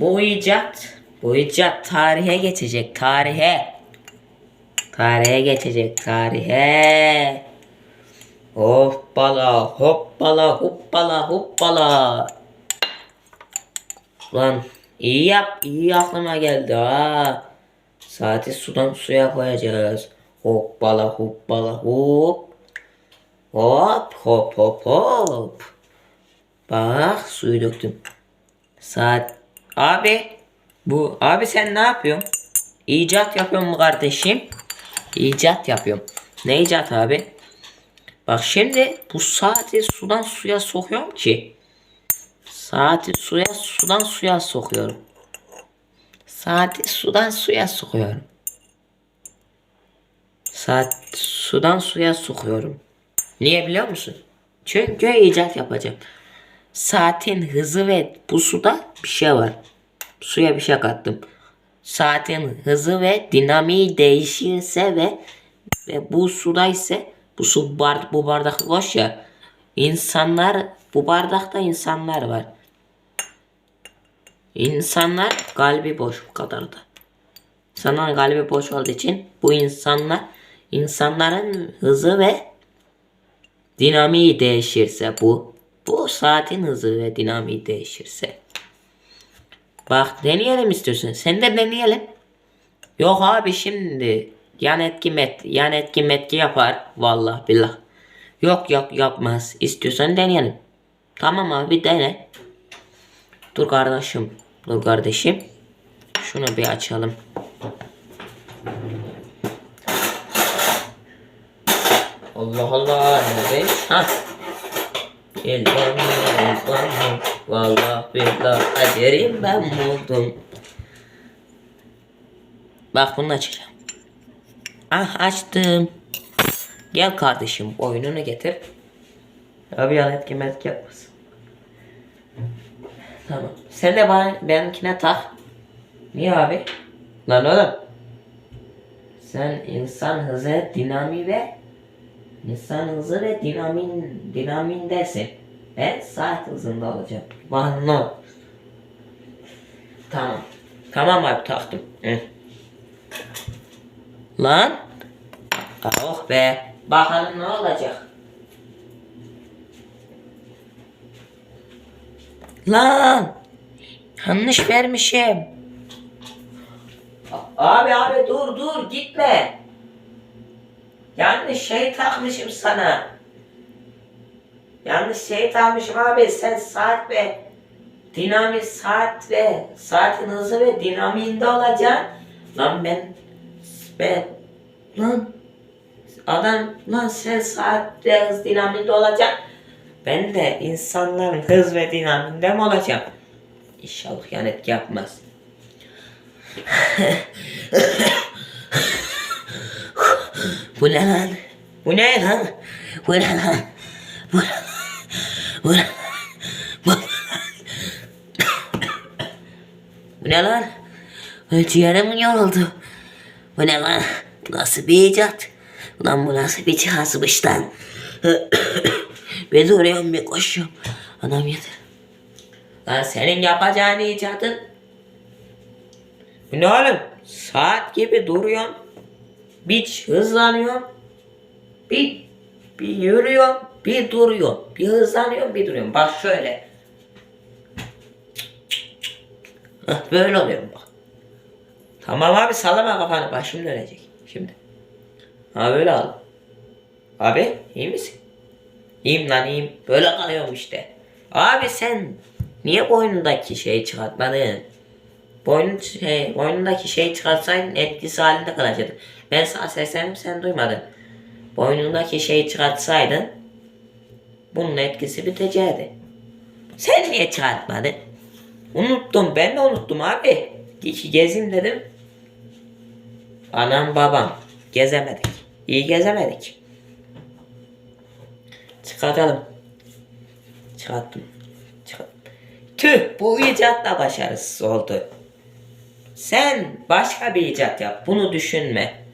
Bu icat, bu icat tarihe geçecek, tarihe. Tarihe geçecek, tarihe. Hoppala, hoppala, hoppala, hoppala. Lan iyi yap, iyi aklıma geldi ha. Saati sudan suya koyacağız. Hoppala, hoppala, hop. Hop, hop, hop, hop. Bak suyu döktüm. Saat. Abi. Bu abi sen ne yapıyorsun? İcat yapıyorum mu kardeşim? İcat yapıyorum. Ne icat abi? Bak şimdi bu saati sudan suya sokuyorum ki. Saati suya sudan suya sokuyorum. Saati sudan suya sokuyorum. Saat sudan suya sokuyorum. Niye biliyor musun? Çünkü icat yapacağım. Saatin hızı ve bu suda bir şey var. Suya bir şey kattım. Saatin hızı ve dinamiği değişirse ve ve bu suda ise bu su bar, bu bardak boş ya. İnsanlar bu bardakta insanlar var. İnsanlar kalbi boş bu kadar da. İnsanların kalbi boş olduğu için bu insanlar insanların hızı ve dinamiği değişirse bu bu saatin hızı ve dinamiği değişirse bak deneyelim istiyorsun. Sen de deneyelim. Yok abi şimdi yan etki met yan etki metki yapar. Vallahi billah. Yok yok yapmaz. İstiyorsan deneyelim. Tamam abi dene. Dur kardeşim dur kardeşim. Şunu bir açalım. Allah Allah nerede? Ha. Elbam elbam Vallahi billah kaderim ben buldum. Bak bunu açacağım. Ah açtım. Gel kardeşim oyununu getir. Abi yan etki metki yapmasın. Tamam. Sen de bana benimkine tak. Niye abi? Lan oğlum. Sen insan hızı, dinami ve insan hızı ve dinamin dinamindesin. Ben saat hızında olacağım. Bana Tamam. Tamam abi taktım. Lan. Oh be. Bakalım ne olacak. Lan. Yanlış vermişim. Abi abi dur dur gitme. Yanlış şey takmışım sana. Yanlış şey takmışım abi sen saat ve dinamik saat ve saatin hızı ve dinamiğinde olacaksın. Lan ben ben lan adam lan sen saat ve hız dinaminde olacaksın. Ben de insanların hız ve dinaminde mi olacağım? İnşallah yan etki yapmaz. Bu ne lan? Bu ne lan? Bu ne lan? Bu ne lan? Bu ne lan? Ciğerim yoruldu. Bu ne lan? Nasıl bir icat? Ulan bu nasıl bir cihazmış lan? bir duruyorum bir koşuyorum. Adam yeter. Lan senin yapacağın icadın. Bu ne oğlum? Saat gibi duruyorsun. Bir hızlanıyor. Bir, bir yürüyor. Bir duruyor. Bir hızlanıyor bir duruyor. Bak şöyle. Hah, böyle oluyor bak. Tamam abi sallama kafanı. Başım dönecek. Şimdi. Ha böyle al. Abi iyi misin? İyiyim lan iyiyim. Böyle kalıyorum işte. Abi sen niye boynundaki şeyi çıkartmadın? Boynun şey, boynundaki şeyi çıkartsaydın etkisi halinde kalacaktı. Ben sana seslendim sen duymadın. Boynundaki şeyi çıkartsaydın bunun etkisi bitecekti. Sen niye çıkartmadın? Unuttum ben de unuttum abi. İki gezeyim dedim. Anam babam gezemedik. İyi gezemedik. Çıkartalım. Çıkarttım. Çıkarttım. Tüh bu icat da başarısız oldu. Sen başka bir icat yap. Bunu düşünme.